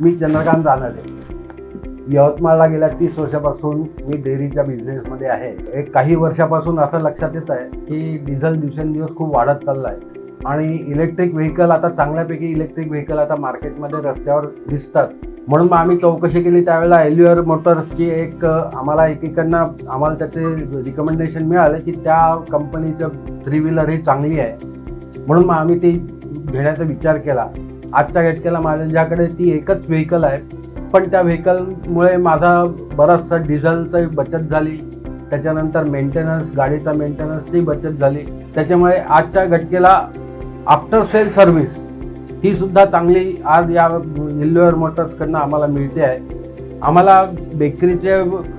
मी चंद्रकांत रानडे. यवतमाळला गेल्या तीस वर्षापासून मी डेअरीच्या बिझनेसमध्ये आहे. एक काही वर्षापासून असं लक्षात येत आहे की डिझेल दिवसेंदिवस खूप वाढत चाललं आहे आणि इलेक्ट्रिक व्हेकल आता चांगल्यापैकी इलेक्ट्रिक व्हेकल आता मार्केटमध्ये रस्त्यावर दिसतात. म्हणून मग आम्ही चौकशी केली. त्यावेळेला एल्युअर मोटर्सची एक आम्हाला एकीकडनं आम्हाला त्याचे रिकमेंडेशन मिळालं की त्या कंपनीचं थ्री व्हीलर ही चांगली आहे. म्हणून मग आम्ही ती घेण्याचा विचार केला. आजच्या घटकेला माझ्याकडे ती एकच व्हेकल आहे. पण त्या व्हेकलमुळे माझा बराचसा डिझेलचाही बचत झाली. त्याच्यानंतर मेंटेनन्स गाडीचा मेंटेनन्सची बचत झाली. त्याच्यामुळे आजच्या घटकेला आफ्टर सेल सर्व्हिस ही सुद्धा चांगली आज या इल्लोअर मोटर्सकडनं आम्हाला मिळते आहे. आम्हाला बेकरीचे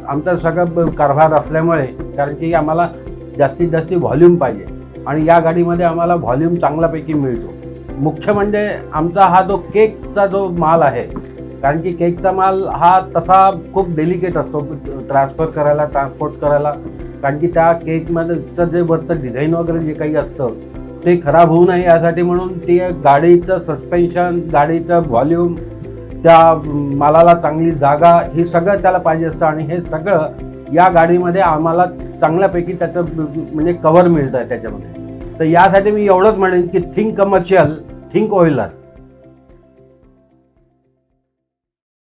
आमचा सगळं ब- कारभार असल्यामुळे कारण की आम्हाला जास्तीत जास्त व्हॉल्यूम पाहिजे. आणि या गाडीमध्ये आम्हाला व्हॉल्यूम चांगल्यापैकी मिळतो. मुख्य म्हणजे आमचा हा जो केकचा जो माल आहे कारण की केकचा माल हा तसा खूप डेलिकेट असतो ट्रान्सफर करायला ट्रान्सपोर्ट करायला. कारण की त्या केकमध्ये जे वरचं डिझाईन वगैरे जे काही असतं ते खराब होऊ नये यासाठी म्हणून ते गाडीचं सस्पेन्शन गाडीचं व्हॉल्यूम त्या मालाला चांगली जागा हे सगळं त्याला पाहिजे असतं. आणि हे सगळं या गाडीमध्ये आम्हाला चांगल्यापैकी त्याचं म्हणजे कवर मिळतं आहे त्याच्यामध्ये. तर यासाठी मी एवढंच म्हणेन की थिंक कमर्शियल थिंक ऑइलर